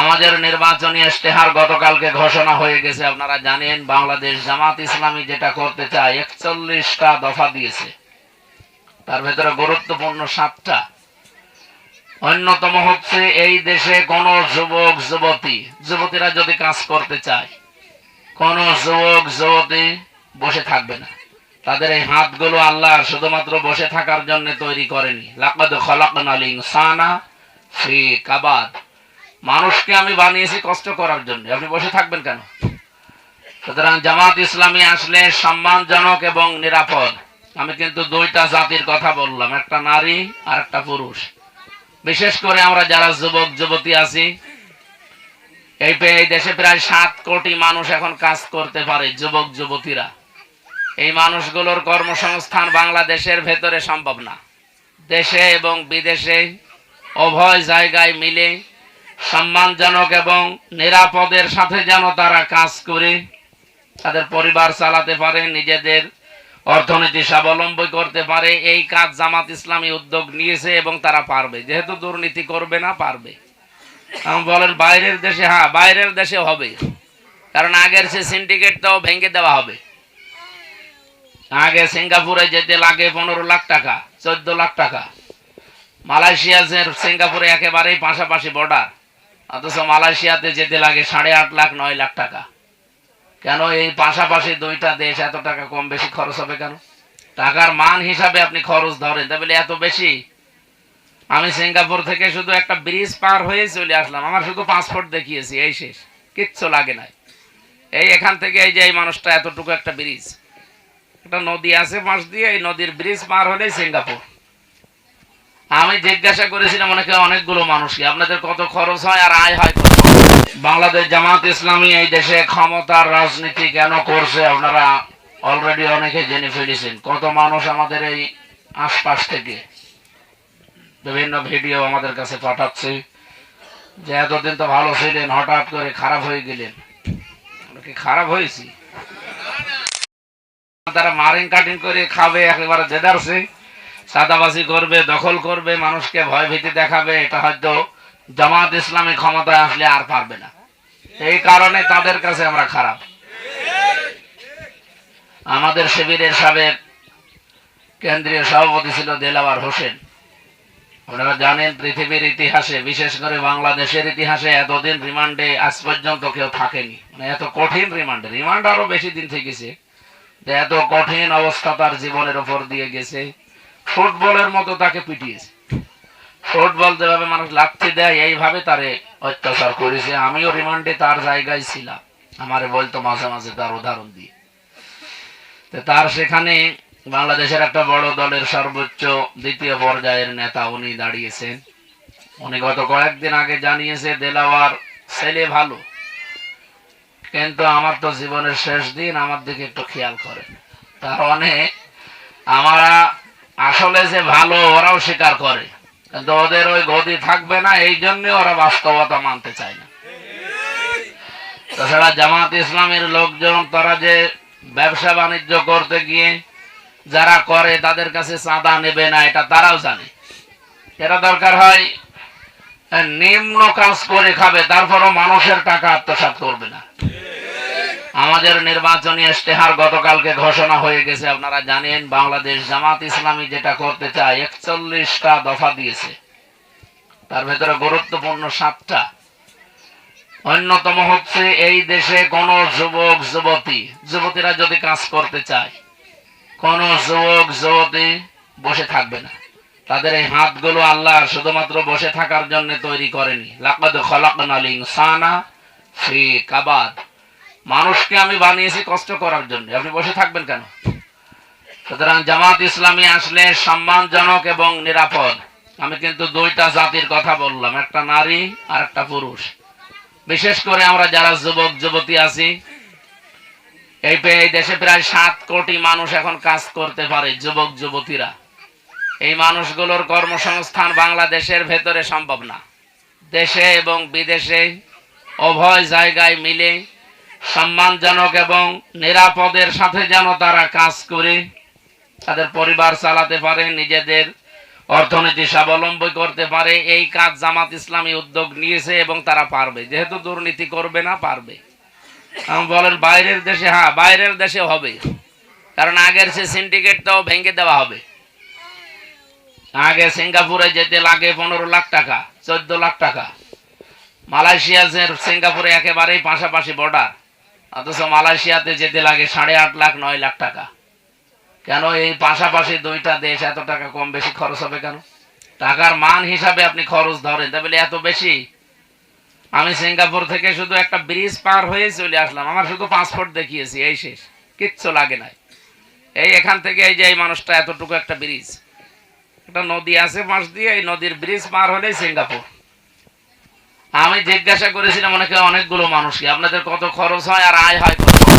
আমাদের নির্বাচনী ইশতেহার গতকালকে ঘোষণা হয়ে গেছে। আপনারা জানেন, বাংলাদেশ জামাত ইসলামী যেটা করতে চায়, একচল্লিশটা দফা দিয়েছে। তার ভেতরে গুরুত্বপূর্ণ সাতটা। অন্যতম হচ্ছে, এই দেশে কোন যুবক, যুবতী, যুবতীরা যদি কাজ করতে চায়, কোন যুবক, যুবতী বসে থাকবে না। তাদের এই হাতগুলো আল্লাহ শুধুমাত্র বসে থাকার জন্য তৈরি করেনি। লাকাদ খলাকনাল ইনসানা ফি কাবাদ। মানুষকে আমি বানিয়েছি কষ্ট করার জন্য। আপনি বসে থাকবেন কেন? সুতরাং জামাত ইসলামী আসলে সম্মানজনক এবং নিরাপদ। আমি কিন্তু দুইটা জাতির কথা বললাম, একটা নারী আর একটা পুরুষ। বিশেষ করে আমরা যারা যুবক, যুবতী আছি, এই দেশে প্রায় সাত কোটি মানুষ এখন কাজ করতে পারে, যুবক, যুবতীরা। এই মানুষগুলোর কর্মসংস্থান বাংলাদেশের ভেতরে সম্ভব না। দেশে এবং বিদেশে উভয় জায়গায় মিলে সম্মানজনক এবং নিরাপদের সাথে যেন তারা কাজ করে, তাদের পরিবার চালাতে পারে, নিজেদের অর্থনীতি স্বাবলম্বী করতে পারে, এই কাজ জামাত ইসলামী উদ্যোগ নিয়েছে এবং তারা পারবে। যেহেতু দুর্নীতি করবে না, পারবে। আমি বলেন, বাইরের দেশে হ্যাঁ বাইরের দেশে হবে। কারণ আগের সে সিন্ডিকেটটাও ভেঙে দেওয়া হবে। আগে সিঙ্গাপুরে যেতে লাগে পনেরো লাখ টাকা, চোদ্দ লাখ টাকা। মালয়েশিয়া সিঙ্গাপুরে একেবারেই পাশাপাশি বর্ডার অথচ মালয়েশিয়াতে যেতে লাগে সাড়ে আট লাখ, নয় লাখ টাকা। কেন? এই পাশাপাশি দুইটা দেশ এত টাকা কম বেশি খরচ হবে কেন? টাকার মান হিসাবে আপনি খরচ ধরেন। তা বলে, এত বেশি? আমি সিঙ্গাপুর থেকে শুধু একটা ব্রিজ পার হয়ে চলে আসলাম। আমার শুধু পাসপোর্ট দেখিয়েছি, এই শেষ। কিচ্ছু লাগে নাই। এই এখান থেকে এই যে এই মানুষটা এতটুকু একটা ব্রিজ। একটা নদী আছে পাশ দিয়ে, এই নদীর ব্রিজ পার হলেই সিঙ্গাপুর। আমি জিজ্ঞাসা করেছিলাম অনেকে, অনেকগুলো মানুষকে, আপনাদের কত খরচ হয় আর আয় হয় বাংলাদেশ জামাত ইসলামী এই দেশে ক্ষমতার রাজনীতি কেন করছে? আপনারা অলরেডি অনেকে জেনে ফেলেছেন। কত মানুষ আমাদের এই আশপাশ থেকে বিভিন্ন ভিডিও আমাদের কাছে পাঠাচ্ছে যে, এতদিন তো ভালো ছিলেন, হঠাৎ করে খারাপ হয়ে গেলেন। কি খারাপ হয়েছি? তারা মারিং কাটিং করে খাবে, একেবারে জেদারছে। সাদাবাজি করবে, দখল করবে, মানুষকে ভয় ভীতি দেখাবে, এটা হয়তো জামাত ইসলামী ক্ষমতায় আসলে আর পারবে না। এই কারণে তাদের কাছে আমরা খারাপ। আমাদের শিবিরের সাবেক কেন্দ্রীয় সভাপতি ছিল দেলাওয়ার হোসেন। আপনারা জানেন পৃথিবীর ইতিহাসে, বিশেষ করে বাংলাদেশের ইতিহাসে এতদিন রিমান্ডে আজ পর্যন্ত কেউ থাকেনি। মানে এত কঠিন রিমান্ডে, রিমান্ড আরও বেশি দিন থেকেছে এত কঠিন অবস্থা তার জীবনের উপর দিয়ে গেছে। ফুটবলের মতো তাকে পিটিয়েছে। ফুটবল যেভাবে মানুষ লাথি দেয়, এইভাবে তারে অত্যাচার করেছে। আমিও রিমান্ডে তার জায়গায় ছিলাম। আমারে বলতো মাঝে মাঝে তার উদাহরণ দিয়ে। তার সেখানে বাংলাদেশের একটা বড় দলের সর্বোচ্চ দ্বিতীয় পর্যায়ের নেতা উনি দাঁড়িয়েছেন। উনি গত কয়েকদিন আগে জানিয়েছে, দেলাওয়ার ছেলে ভালো, কিন্তু আমার তো জীবনের শেষ দিন, আমার দিকে একটু খেয়াল করেন। তার অনেক আমরা আসলে যে ভালো, ওরাও স্বীকার করে। কিন্তু ওদের ওই গদি থাকবে না, এই জন্য ওরা বাস্তবতা মানতে চায় না। তাছাড়া জামাত ইসলামের লোকজন, তারা যে ব্যবসা বাণিজ্য করতে গিয়ে যারা করে, তাদের কাছে চাঁদা নেবে না, এটা তারাও জানে। এটা দরকার হয়, নিম্ন কাজ করে খাবে, তারপরও মানুষের টাকা আত্মসাৎ করবে না। আমাদের নির্বাচনী ইশতেহার গতকালকে ঘোষণা হয়ে গেছে। আপনারা জানেন, বাংলাদেশ জামাত ইসলামী যেটা করতে চায়, একচল্লিশটা দফা দিয়েছে। তার ভেতরে গুরুত্বপূর্ণ সাতটা। অন্যতম হচ্ছে, এই দেশে কোন যুবক, যুবতী, যুবতীরা যদি কাজ করতে চায়, কোন যুবক, যুবতী বসে থাকবে না। তাদের এই হাতগুলো আল্লাহ শুধুমাত্র বসে থাকার জন্য তৈরি করেনি। লাকাদ খলাকনাল ইনসানা ফি কাবাদ। মানুষকে আমি বানিয়েছি কষ্ট করার জন্য। আপনি বসে থাকবেন কেন? সুতরাং জামাত ইসলামী আসলে সম্মানজনক এবং নিরাপদ। আমি কিন্তু দুইটা জাতির কথা বললাম, একটা নারী আর একটা পুরুষ। বিশেষ করে আমরা যারা যুবক, যুবতী আছি, এই এই দেশে প্রায় সাত কোটি মানুষ এখন কাজ করতে পারে, যুবক, যুবতীরা। এই মানুষগুলোর কর্মসংস্থান বাংলাদেশের ভেতরে সম্ভব না। দেশে এবং বিদেশে উভয় জায়গায় মিলে সম্মানজনক এবং নিরাপদের সাথে যেন তারা কাজ করে, তাদের পরিবার চালাতে পারে, নিজেদের অর্থনীতি স্বাবলম্বী করতে পারে, এই কাজ জামাত ইসলামী উদ্যোগ নিয়েছে এবং তারা পারবে। যেহেতু দুর্নীতি করবে না, পারবে। আমি, বলেন বাইরের দেশে হ্যাঁ বাইরের দেশে হবে। কারণ আগের সে সিন্ডিকেটটাও ভেঙে দেওয়া হবে। আগে সিঙ্গাপুরে যেতে লাগে পনেরো লাখ টাকা, চোদ্দ লাখ টাকা। মালয়েশিয়া সিঙ্গাপুরে একেবারেই পাশাপাশি বর্ডার অথচ মালয়েশিয়াতে যেতে লাগে সাড়ে আট লাখ, নয় লাখ টাকা। কেন? এই পাশাপাশি দুইটা দেশ এত টাকা কম বেশি খরচ হবে কেন? টাকার মান হিসাবে আপনি খরচ ধরেন। তা বলে এত বেশি? আমি সিঙ্গাপুর থেকে শুধু একটা ব্রিজ পার হয়ে চলে আসলাম। আমার শুধু পাসপোর্ট দেখিয়েছি, এই শেষ। কিচ্ছু লাগে নাই। এই এখান থেকে এই যে এই মানুষটা এতটুকু একটা ব্রিজ। একটা নদী আছে পাশ দিয়ে, এই নদীর ব্রিজ পার হলেই সিঙ্গাপুর। আমি জিজ্ঞাসা করেছিলাম অনেকে অনেকগুলো মানুষকে আপনাদের কত খরচ হয় আর আয় হয় কত?